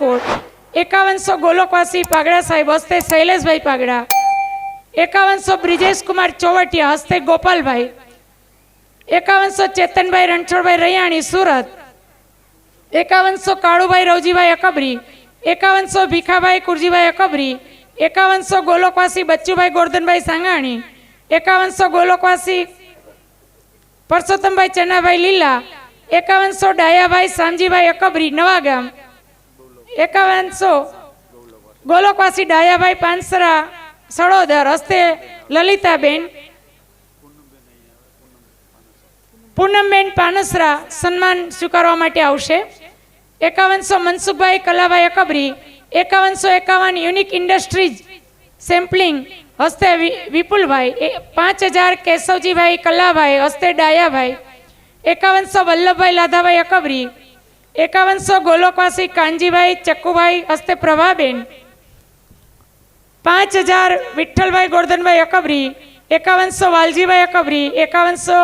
રાજકોટ. એકાવનસો ગોલોકવાસી પાગડા સાહેબ હસ્તે શૈલેષભાઈ પાગડા. એકાવનસો બ્રિજેશ કુમાર ચોવટિયા હસ્તે ગોપાલભાઈ. એકાવનસો ચેતનભાઈ રણછોડભાઈ રૈયાણી, સુરત. એકાવનસો કાળુભાઈ રવજીભાઈ અકબરી. એકાવનસો ભીખાભાઈ કુરજીભાઈ અકબરી. એકાવનસો ગોલોકવાસી બચ્ચુભાઈ ગોરધનભાઈ સાંગાણી. એકાવનસો ગોલોકવાસી પરસોત્તમભાઈ ચન્નાભાઈ લીલા. એકાવનસો ડાયાભાઈ સામજીભાઈ અકબરી, નવાગામ. એકાવનસો. ગોલોકવાસી ડાયાભાઈ પાનસરા સડોદર હસ્તે લલિતાબેન, પૂનમબેન પાનસરા સન્માન સ્વીકારવા માટે આવશે. એકાવનસો મનસુખભાઈ કલાભાઈ અકબરી, એકાવનસો એકાવન યુનિક ઇન્ડસ્ટ્રીઝ સેમ્પલિંગ હસ્તે વિપુલભાઈ, એ પાંચ હજાર કેશવજીભાઈ કલાભાઈ હસ્તે ડાયાભાઈ, એકાવનસો વલ્લભભાઈ લાધાભાઈ અકબરી એકાવનસો ગોલોકવાસી કાનજીભાઈ ચક્કુભાઈ હસ્તે પ્રભાબેન. પાંચ હજાર વિઠ્ઠલભાઈ ગોરધનભાઈ અકબરી, એકાવનસો વાલજીભાઈ અકબરી, એકાવનસો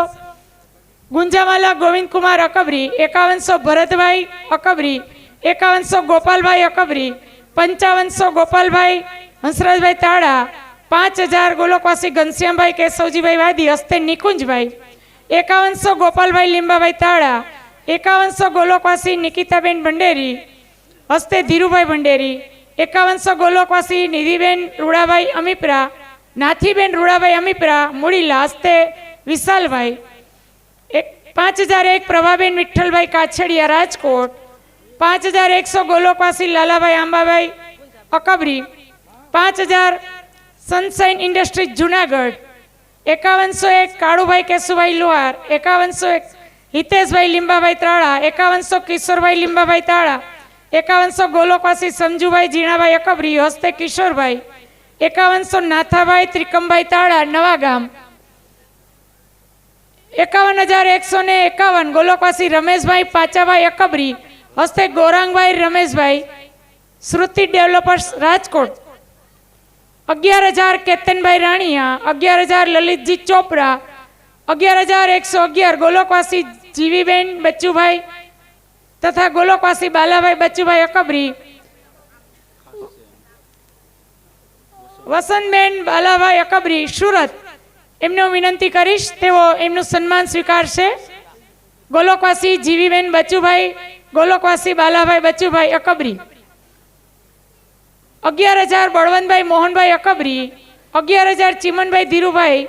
ગુંજાવાલા ગોવિંદકુમાર અકબરી, એકાવનસો ભરતભાઈ અકબરી, એકાવનસો ગોપાલભાઈ અકબરી, પંચાવનસો ગોપાલભાઈ હંસરાજભાઈ તાળા, પાંચ હજાર ગોલોકવાસી ઘનશ્યામભાઈ કેશવજીભાઈ વાદી હસ્તે નિકુંજભાઈ, એકાવનસો ગોપાલભાઈ લીંબાભાઈ તાળા એકાવનસો ગોલોકવાસી નિકિતાબેન ભંડેરી હસ્તે ધીરુભાઈ ભંડેરી, એકાવનસો ગોલોકવાસી નિધિબેન રૂડાભાઈ અમીપરા, નાથીબેન રૂડાભાઈ અમીપરા, મૂડીલા હસ્તે વિશાલભાઈ એક પાંચ હજાર એક પ્રભાબેન વિઠ્ઠલભાઈ કાછડિયા રાજકોટ, પાંચ હજાર એકસો ગોલોકવાસી લાલાભાઈ આંબાભાઈ અકબરી, પાંચ હજાર સનસાઇન ઇન્ડસ્ટ્રીઝ જુનાગઢ, એકાવનસો એક કાળુભાઈ કેશુભાઈ લુહાર, એકાવનસો એક હિતેશભાઈ લીંબાભાઈ ત્રાળા, એકાવનસો કિશોરભાઈ લીંબાભાઈ તાળા એકાવનસો ગોલોકવાસી સંજુભાઈ જીણાભાઈ અકબરી, હસ્તે કિશોરભાઈ, એકાવનસો નાથાભાઈ ત્રિકમભાઈ તાળા નવાગામ એકાવન હજાર એકસો ને એકાવન ગોલોકવાસી રમેશભાઈ પાચાભાઈ અકબરી, હસ્તે ગોરાંગભાઈ રમેશભાઈ, શ્રુતિ ડેવલપર્સ રાજકોટ. અગિયાર હજાર કેતનભાઈ રાણીયા, અગિયાર હજાર લલિતજી ચોપરા, અગિયાર હજાર એકસો અગિયાર ગોલોકવાસી જીવીબેન બચ્ચુભાઈ તથા ગોલોકવાસી બાલાભાઈ બચ્ચુભાઈ અકબરી. વસંતબેન બાલાભાઈ અકબરી, સુરત. એમને વિનંતી કરીશ, તેઓ એમનું સન્માન સ્વીકારશે. ગોલોકવાસી જીવીબેન બચ્ચુભાઈ, ગોલોકવાસી બાલાભાઈ બચ્ચુભાઈ અકબરી. અગિયાર હજાર બળવંતભાઈ મોહનભાઈ અકબરી, અગિયાર હજાર ચિમનભાઈ ધીરુભાઈ,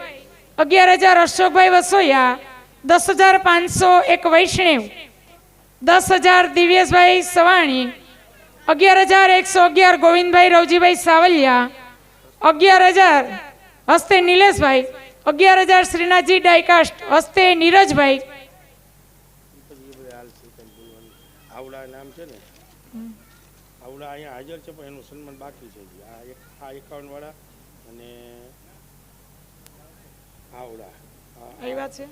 અગિયાર હજાર અશોકભાઈ વસોયા દસ હજાર પાંચસો એક વૈષ્ણવ, દસ હજાર દિવ્યેશભાઈ સવાણી, અગિયાર હજાર એકસો અગિયાર ગોવિંદભાઈ રવજીભાઈ સાવલિયા, અગિયાર હજાર હસ્તે નિલેશભાઈ, અગિયાર હજાર શ્રીનાથજી ડાયકાસ્ટ હસ્તે નીરજભાઈ. આવડા નામ છે ને? આવડા બાકી છે આ એકાવન વાળા અને આવડા. આ વાત છે.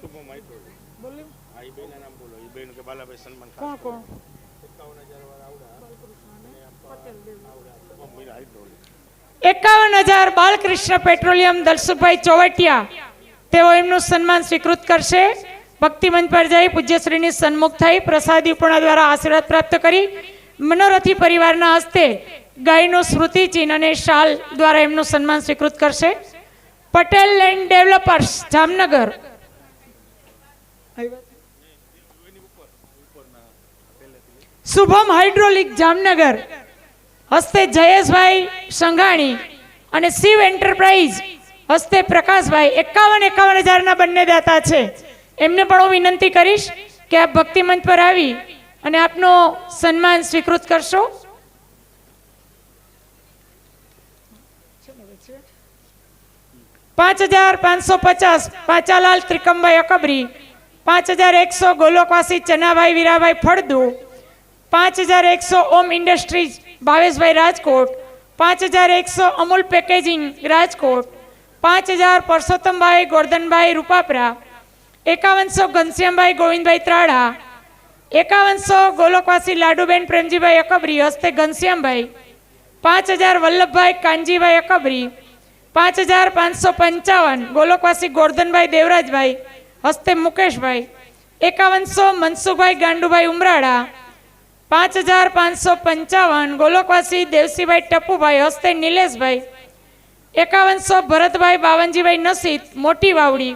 બોલો આ બેન નામ બોલો. એ બેન કે બાલાભાઈ સન્માન કોણ કોણ? એકાવન હજાર વાળા આવડા એકાવન હજાર બાલકૃષ્ણ પેટ્રોલિયમ દલસુભાઈ ચોવટિયા. તેઓ એમનું સન્માન સ્વીકૃત કરશે. ભક્તિમંચ પર જઈ પૂજ્યશ્રીની સન્મુખ થઈ પ્રસાદી ઉપણા દ્વારા આશીર્વાદ પ્રાપ્ત કરી. મનોરથી પરિવારના હસ્તે ગાયનું સ્મૃતિ ચિહ્ન અને શાલ દ્વારા એમનું સન્માન સ્વીકૃત કરશે. Patel land developers Jamnagar Shubham hydraulic Jamnagar હસ્તે જયેશભાઈ સંઘાણી અને શિવ એન્ટરપ્રાઇઝ હસ્તે પ્રકાશભાઈ એકાવન એકાવન હજારના બંને દાતા છે. એમને પણ હું વિનંતી કરીશ કે આપ ભક્તિમંચ પર આવી અને આપનો સન્માન સ્વીકૃત કરશો. પાંચ હજાર પાંચસો પચાસ, પાંચાલાલ ત્રિકમભાઈ અકબરી. પાંચ હજાર એકસો ગોલોકવાસી ચનાભાઈ વીરાભાઈ ફળદુ. પાંચ હજાર એકસો ઓમ ઇન્ડસ્ટ્રીઝ ભાવેશભાઈ રાજકોટ. પાંચ હજાર એકસો અમૂલ પેકેજિંગ રાજકોટ. પાંચ હજાર પરસોત્તમભાઈ ગોરધનભાઈ રૂપાપરા. એકાવનસો ઘનશ્યામભાઈ ગોવિંદભાઈ ત્રાડા એકાવનસો ગોલોકવાસી લાડુબેન પ્રેમજીભાઈ અકબરી હસ્તે ઘનશ્યામભાઈ. પાંચ હજાર વલ્લભભાઈ કાનજીભાઈ અકબરી. પાંચ હજાર પાંચસો પંચાવન. ગોલોકવાસી ગોરધનભાઈ દેવરાજભાઈ. હસ્તે મુકેશભાઈ. એકાવનસો મનસુખભાઈ ગાંડુભાઈ ઉમરાળા. પાંચ હજાર પાંચસો પંચાવન. ગોલોકવાસી દેવસીભાઈ ટપુભાઈ. હસ્તે નિલેશભાઈ. એકાવનસો ભરતભાઈ બાવનજીભાઈ નસીત. મોટી વાવડી.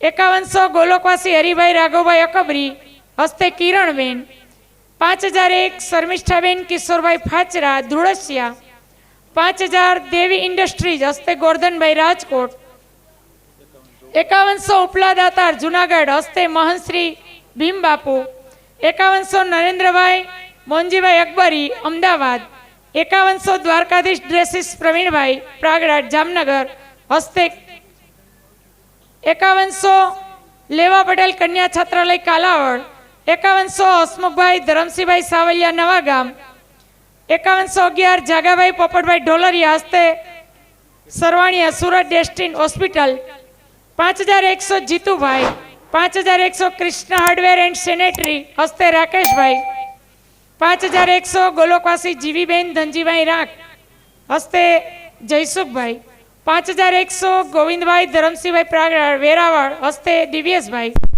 એકાવનસો ગોલોકવાસી હરિભાઈ રાઘવભાઈ અકબરી. હસ્તે કિરણબેન. પાંચ હજાર એક શર્મિષ્ઠાબેન કિશોરભાઈ ફાચરા. ધુળસિયા પાંચ હજાર દેવી ઇન્ડસ્ટ્રીઝ, હસ્તે ગોરધનભાઈ રાજકોટ. એકાવનસો ઉપલા દાતાર જુનાગઢ, હસ્તે મહંશ્રી ભીમબાપુ. એકાવનસો નરેન્દ્રભાઈ મોંજીભાઈ અકબરી, અમદાવાદ. એકાવનસો દ્વારકાધીશ ડ્રેસીસ પ્રવીણભાઈ પ્રાગડાટ જામનગર. હસ્તે એકાવનસો લેવા પટેલ કન્યા છાત્રાલય, કાલાવડ. એકાવનસો હસમુખભાઈ, ધરમસિંહભાઈ સાવલિયા, નવાગામ. એકાવનસો અગિયાર જાગાભાઈ પોપટભાઈ ઢોલરિયા હસ્તે સરવાણીયા સુરત ડેસ્ટિન હોસ્પિટલ. પાંચ હજાર એકસો જીતુભાઈ, પાંચ હજાર એકસો કૃષ્ણ હાર્ડવેર એન્ડ સેનેટરી હસ્તે રાકેશભાઈ, પાંચ હજાર એકસો ગોલોકવાસી જીવીબેન ધનજીભાઈ રાખ હસ્તે જયસુખભાઈ, પાંચ હજાર એકસો ગોવિંદભાઈ ધરમસિંહભાઈ પ્રાગરાળ વેરાવળ હસ્તે દિવ્યેશભાઈ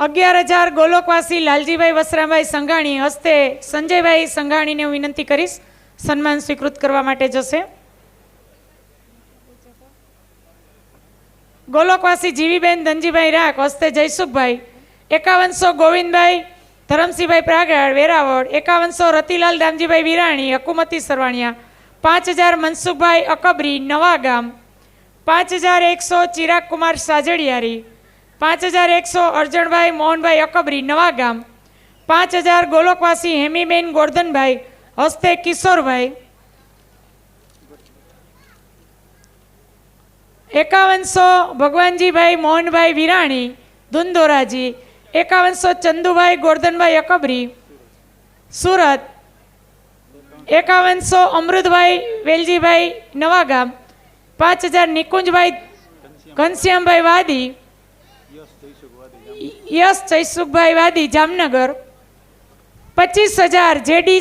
અગિયાર હજાર ગોલોકવાસી લાલજીભાઈ વસરામભાઈ સંઘાણી હસ્તે સંજયભાઈ સંઘાણીને હું વિનંતી કરીશ, સન્માન સ્વીકૃત કરવા માટે જશે. ગોલોકવાસી જીવીબેન ધનજીભાઈ રાખ હસ્તે જયસુખભાઈ, એકાવનસો ગોવિંદભાઈ, ધરમસિંહભાઈ પ્રાગળ વેરાવળ, એકાવનસો રતિલાલ દામજીભાઈ વિરાણી, હકુમતી સરવાણિયા, પાંચ હજાર મનસુખભાઈ અકબરી, નવાગામ, પાંચ હજાર એકસો ચિરાગ કુમાર સાજડિયારી પાંચ હજાર એકસો અરજણભાઈ, મોહનભાઈ અકબરી, નવા ગામ. પાંચ હજાર ગોલોકવાસી, હેમીબેન ગોરધનભાઈ, હસ્તે કિશોરભાઈ. એકાવનસો ભગવાનજીભાઈ, મોહનભાઈ વિરાણી, ધુંધોરાજી. એકાવનસો ચંદુભાઈ, ગોરધનભાઈ અકબરી. સુરત. એકાવનસો અમૃતભાઈ, વેલજીભાઈ નવાગામ પાંચ હજાર નિકુંજભાઈ, ઘનશ્યામભાઈ વાદી. યશ જયસુખભાઈ વાદી જામનગર. પચીસ હજાર જેડી